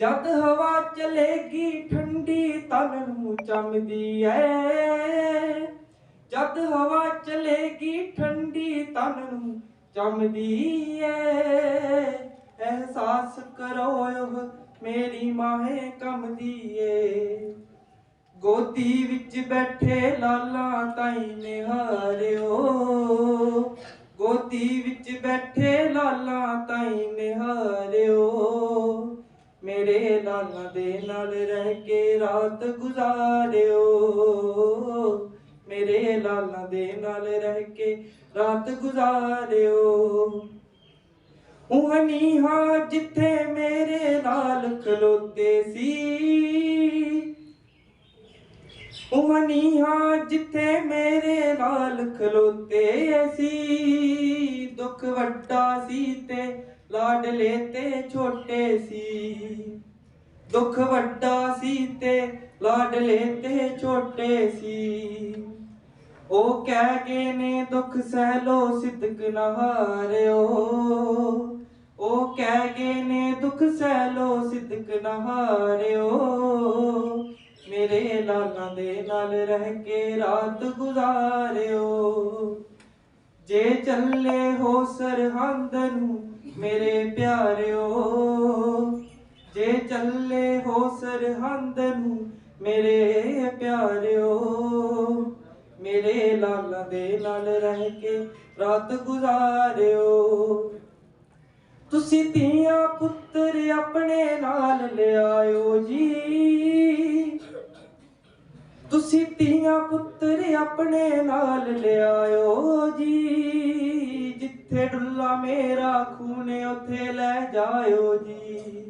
ਜਦ ਹਵਾ ਚਲੇਗੀ ਠੰਡੀ ਤਨ ਨੂੰ ਚਮਦੀ ਐ। ਜਦ ਹਵਾ ਚਲੇਗੀ ਠੰਡੀ ਤਨ ਨੂੰ ਚਮਦੀ ਐ। ਅਹਿਸਾਸ ਕਰੋ ਉਹ ਮੇਰੀ ਮਾਹੇ ਕੰਮਦੀ ਏ। ਗੋਦੀ ਵਿੱਚ ਬੈਠੇ ਲਾਲਾਂ ਤਾਈ ਨਿਹਾਰਿਓ। ਗੋਦੀ ਵਿੱਚ ਬੈਠੇ ਲਾਲਾਂ ਤਾਈ ਮੇਰੇ ਦੇ ਨਾਲ ਰਹਿ ਕੇ ਰਾਤ ਗੁਜ਼ਾਰਿਓ। ਮੇਰੇ ਲਾਲਾ ਦੇ ਨਾਲ ਰਹਿ ਕੇ ਰਾਤ ਗੁਜ਼ਾਰਿਓ। ਉਹ ਨੀਹਾਂ ਜਿੱਥੇ ਮੇਰੇ ਲਾਲ ਖਲੋਤੇ ਸੀ। ਉਹ ਨੀਹਾਂ ਜਿੱਥੇ ਮੇਰੇ ਨਾਲ ਖਲੋਤੇ ਸੀ। ਦੁੱਖ ਵੱਡਾ ਸੀ ਤੇ ਲਾਡਲੇ ਤੇ ਛੋਟੇ ਸੀ। ਦੁੱਖ ਵੱਡਾ ਸੀ ਤੇ ਲਾਡਲੇ ਤੇ ਛੋਟੇ ਸੀ। ਉਹ ਕਹਿ ਗਏ ਨੇ ਦੁੱਖ ਸਹਿ ਲੋ ਸਿੱਧਕ ਨਹਾਰਿਓ ਉਹ ਕਹਿ ਗਏ ਨੇ ਦੁੱਖ ਸਹਿ ਲੋ ਸਿੱਧਕ ਨਹਾਰਿਓ ਮੇਰੇ ਲਾਲਾਂ ਦੇ ਨਾਲ ਰਹਿ ਕੇ ਰਾਤ ਗੁਜ਼ਾਰਿਓ। ਜੇ ਚੱਲੇ ਹੋ ਸਰਹੰਦ ਨੂੰ ਮੇਰੇ ਪਿਆਰਿਓ ਜੇ ਚੱਲੇ ਹੋ ਸਰਹੰਦ ਨੂੰ, ਮੇਰੇ ਪਿਆਰਿਓ, ਮੇਰੇ ਲਾਲਾਂ ਦੇ ਨਾਲ ਰਹਿ ਕੇ ਰਾਤ ਗੁਜ਼ਾਰਿਓ। ਤੁਸੀਂ ਧੀਆਂ ਪੁੱਤਰ ਆਪਣੇ ਨਾਲ ਲਿਆਇਓ ਜੀ। ਤੁਸੀਂ ਧੀਆਂ ਪੁੱਤਰ ਆਪਣੇ ਨਾਲ ਲਿਆਇਓ ਜੀ। ਜਿੱਥੇ ਡੁੱਲਾ ਮੇਰਾ ਖੂਨ, ਉਥੇ ਲੈ ਜਾਇਓ ਜੀ।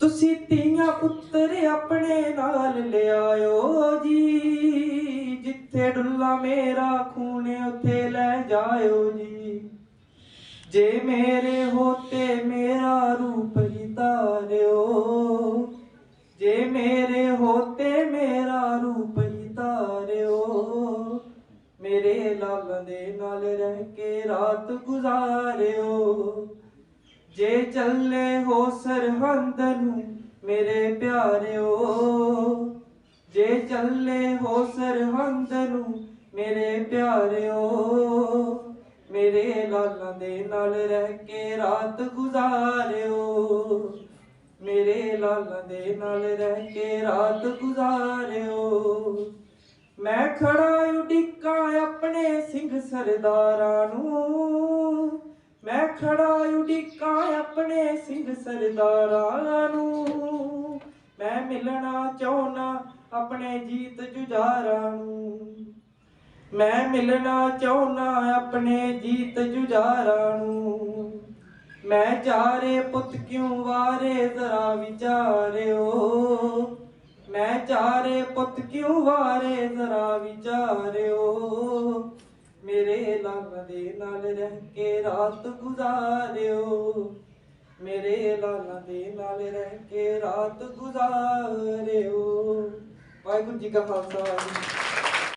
ਤੁਸੀਂ ਧੀਆਂ ਪੁੱਤਰ ਆਪਣੇ ਨਾਲ ਲਿਆਇਓ ਜੀ। ਜਿੱਥੇ ਡੁੱਲਾ ਮੇਰਾ ਖੂਨ ਉਥੇ ਲੈ ਜਾਇਓ ਜੀ। ਜੇ ਮੇਰੇ ਹੋਤੇ ਮੇਰਾ ਰੂਪ ਹੀ ਧਾਰਿਓ, ਜੇ ਮੇਰੇ ਹੋਤੇ ਮੇਰਾ ਰੂਪ ਹੀ ਧਾਰਿਓ, ਮੇਰੇ ਲਾਲਾਂ ਦੇ ਨਾਲ ਰਹਿ ਕੇ ਰਾਤ ਗੁਜ਼ਾਰਿਓ। ਜੇ ਚੱਲੇ ਹੋ ਸਰਹੰਦ ਨੂੰ, ਮੇਰੇ ਪਿਆਰਿਓ। ਜੇ ਚੱਲੇ ਹੋ ਸਰਹੰਦ ਨੂੰ, ਮੇਰੇ ਪਿਆਰਿਓ। ਮੇਰੇ ਲਾਲਾਂ ਦੇ ਨਾਲ ਰਹਿ ਕੇ ਰਾਤ ਗੁਜ਼ਾਰਿਓ। ਮੇਰੇ ਲਾਲਾਂ ਦੇ ਨਾਲ ਰਹਿ ਕੇ ਰਾਤ ਗੁਜ਼ਾਰਿਓ। ਮੈਂ ਖੜਾ ਉਡੀਕਾਂ ਆਪਣੇ ਸਿੰਘ ਸਰਦਾਰਾਂ ਨੂੰ। ਮੈਂ ਖੜਾ ਉਡੀਕਾਂ ਆਪਣੇ ਸਿੰਘ ਸਰਦਾਰਾਂ ਨੂੰ। ਮੈਂ ਮਿਲਣਾ ਚਾਹੁੰਨਾ ਆਪਣੇ ਜੀਤ ਜੁਝਾਰਾਂ ਨੂੰ। ਮੈਂ ਮਿਲਣਾ ਚਾਹੁੰਨਾ ਆਪਣੇ ਜੀਤ ਜੁਝਾਰਾਂ ਨੂੰ। ਮੈਂ ਚਾਰੇ ਪੁੱਤ ਕਿਉਂ ਵਾਰੇ ਜ਼ਰਾ ਵਿਚਾਰਿਓ। ਮੈਂ ਚਾਰੇ ਪੁੱਤ ਕਿਉਂ ਵਾਰੇ ਜ਼ਰਾ ਵਿਚਾਰਿਓ। ਮੇਰੇ ਲਾਲਾਂ ਦੇ ਨਾਲ ਰਹਿ ਕੇ ਰਾਤ ਗੁਜ਼ਾਰਿਓ। ਮੇਰੇ ਲਾਲਾਂ ਦੇ ਨਾਲ ਰਹਿ ਕੇ ਰਾਤ ਗੁਜ਼ਾਰਿਓ। ਵਾਹਿਗੁਰੂ ਜੀ ਕਾ ਖਾਲਸਾ